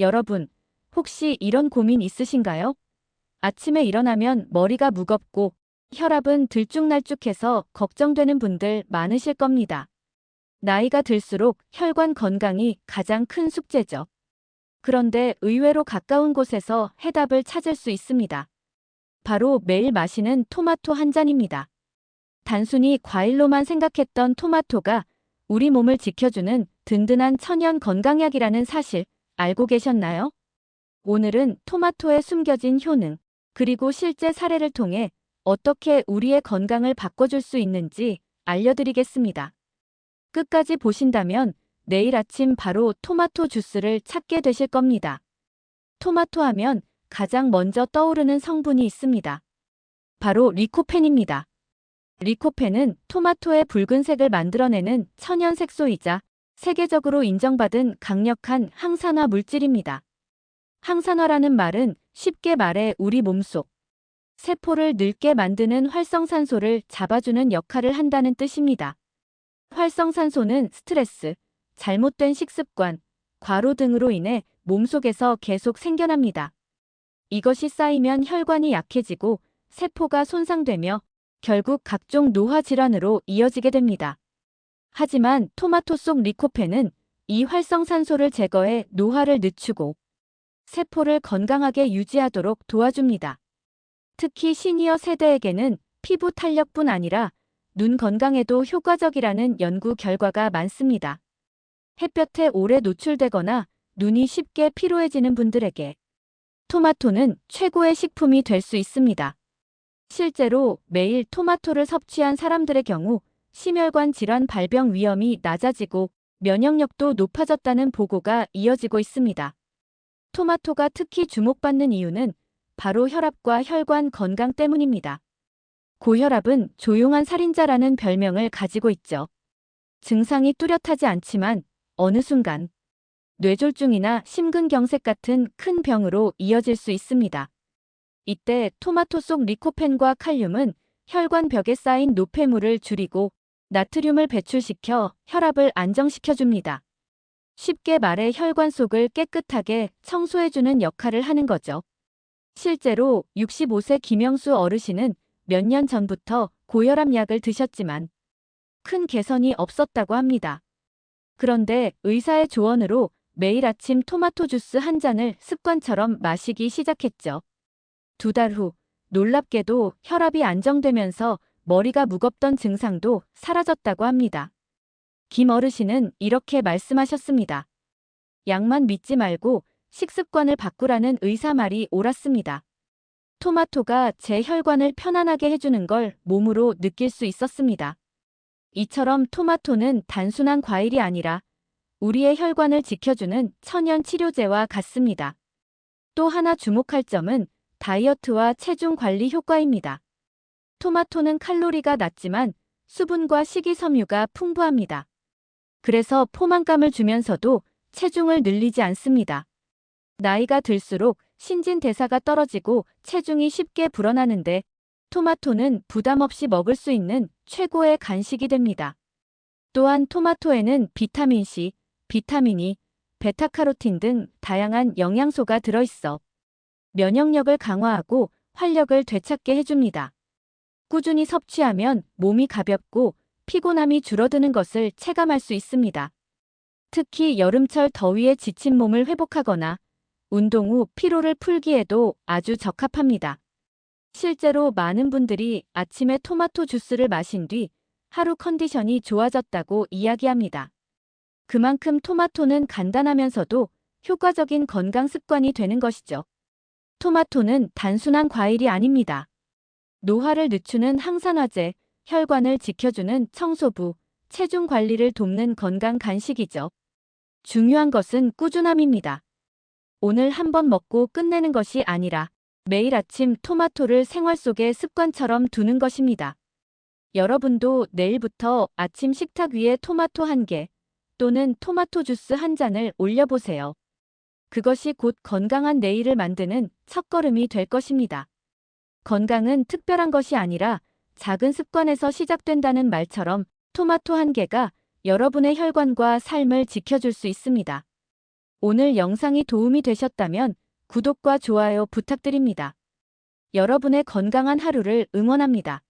여러분, 혹시 이런 고민 있으신가요? 아침에 일어나면 머리가 무겁고 혈압은 들쭉날쭉해서 걱정되는 분들 많으실 겁니다. 나이가 들수록 혈관 건강이 가장 큰 숙제죠. 그런데 의외로 가까운 곳에서 해답을 찾을 수 있습니다. 바로 매일 마시는 토마토 한 잔입니다. 단순히 과일로만 생각했던 토마토가 우리 몸을 지켜주는 든든한 천연 건강약이라는 사실 알고 계셨나요? 오늘은 토마토에 숨겨진 효능, 그리고 실제 사례를 통해 어떻게 우리의 건강을 바꿔줄 수 있는지 알려드리겠습니다. 끝까지 보신다면 내일 아침 바로 토마토 주스를 찾게 되실 겁니다. 토마토 하면 가장 먼저 떠오르는 성분이 있습니다. 바로 리코펜입니다. 리코펜은 토마토의 붉은색을 만들어내는 천연 색소이자 세계적으로 인정받은 강력한 항산화 물질입니다. 항산화라는 말은 쉽게 말해 우리 몸속 세포를 늙게 만드는 활성산소를 잡아주는 역할을 한다는 뜻입니다. 활성산소는 스트레스, 잘못된 식습관, 과로 등으로 인해 몸속에서 계속 생겨납니다. 이것이 쌓이면 혈관이 약해지고 세포가 손상되며 결국 각종 노화 질환으로 이어지게 됩니다. 하지만 토마토 속 리코펜은 이 활성산소를 제거해 노화를 늦추고 세포를 건강하게 유지하도록 도와줍니다. 특히 시니어 세대에게는 피부 탄력뿐 아니라 눈 건강에도 효과적이라는 연구 결과가 많습니다. 햇볕에 오래 노출되거나 눈이 쉽게 피로해지는 분들에게 토마토는 최고의 식품이 될 수 있습니다. 실제로 매일 토마토를 섭취한 사람들의 경우 심혈관 질환 발병 위험이 낮아지고 면역력도 높아졌다는 보고가 이어지고 있습니다. 토마토가 특히 주목받는 이유는 바로 혈압과 혈관 건강 때문입니다. 고혈압은 조용한 살인자라는 별명을 가지고 있죠. 증상이 뚜렷하지 않지만 어느 순간 뇌졸중이나 심근경색 같은 큰 병으로 이어질 수 있습니다. 이때 토마토 속 리코펜과 칼륨은 혈관 벽에 쌓인 노폐물을 줄이고 나트륨을 배출시켜 혈압을 안정시켜줍니다. 쉽게 말해 혈관 속을 깨끗하게 청소해주는 역할을 하는 거죠. 실제로 65세 김영수 어르신은 몇 년 전부터 고혈압 약을 드셨지만 큰 개선이 없었다고 합니다. 그런데 의사의 조언으로 매일 아침 토마토 주스 한 잔을 습관처럼 마시기 시작했죠. 두 달 후, 놀랍게도 혈압이 안정되면서 머리가 무겁던 증상도 사라졌다고 합니다. 김 어르신은 이렇게 말씀하셨습니다. 약만 믿지 말고 식습관을 바꾸라는 의사 말이 옳았습니다. 토마토가 제 혈관을 편안하게 해주는 걸 몸으로 느낄 수 있었습니다. 이처럼 토마토는 단순한 과일이 아니라 우리의 혈관을 지켜주는 천연 치료제와 같습니다. 또 하나 주목할 점은 다이어트와 체중 관리 효과입니다. 토마토는 칼로리가 낮지만 수분과 식이섬유가 풍부합니다. 그래서 포만감을 주면서도 체중을 늘리지 않습니다. 나이가 들수록 신진대사가 떨어지고 체중이 쉽게 불어나는데 토마토는 부담 없이 먹을 수 있는 최고의 간식이 됩니다. 또한 토마토에는 비타민C, 비타민 E, 베타카로틴 등 다양한 영양소가 들어있어 면역력을 강화하고 활력을 되찾게 해줍니다. 꾸준히 섭취하면 몸이 가볍고 피곤함이 줄어드는 것을 체감할 수 있습니다. 특히 여름철 더위에 지친 몸을 회복하거나 운동 후 피로를 풀기에도 아주 적합합니다. 실제로 많은 분들이 아침에 토마토 주스를 마신 뒤 하루 컨디션이 좋아졌다고 이야기합니다. 그만큼 토마토는 간단하면서도 효과적인 건강 습관이 되는 것이죠. 토마토는 단순한 과일이 아닙니다. 노화를 늦추는 항산화제, 혈관을 지켜주는 청소부, 체중 관리를 돕는 건강 간식이죠. 중요한 것은 꾸준함입니다. 오늘 한번 먹고 끝내는 것이 아니라 매일 아침 토마토를 생활 속의 습관처럼 두는 것입니다. 여러분도 내일부터 아침 식탁 위에 토마토 한 개 또는 토마토 주스 한 잔을 올려보세요. 그것이 곧 건강한 내일을 만드는 첫걸음이 될 것입니다. 건강은 특별한 것이 아니라 작은 습관에서 시작된다는 말처럼 토마토 한 개가 여러분의 혈관과 삶을 지켜줄 수 있습니다. 오늘 영상이 도움이 되셨다면 구독과 좋아요 부탁드립니다. 여러분의 건강한 하루를 응원합니다.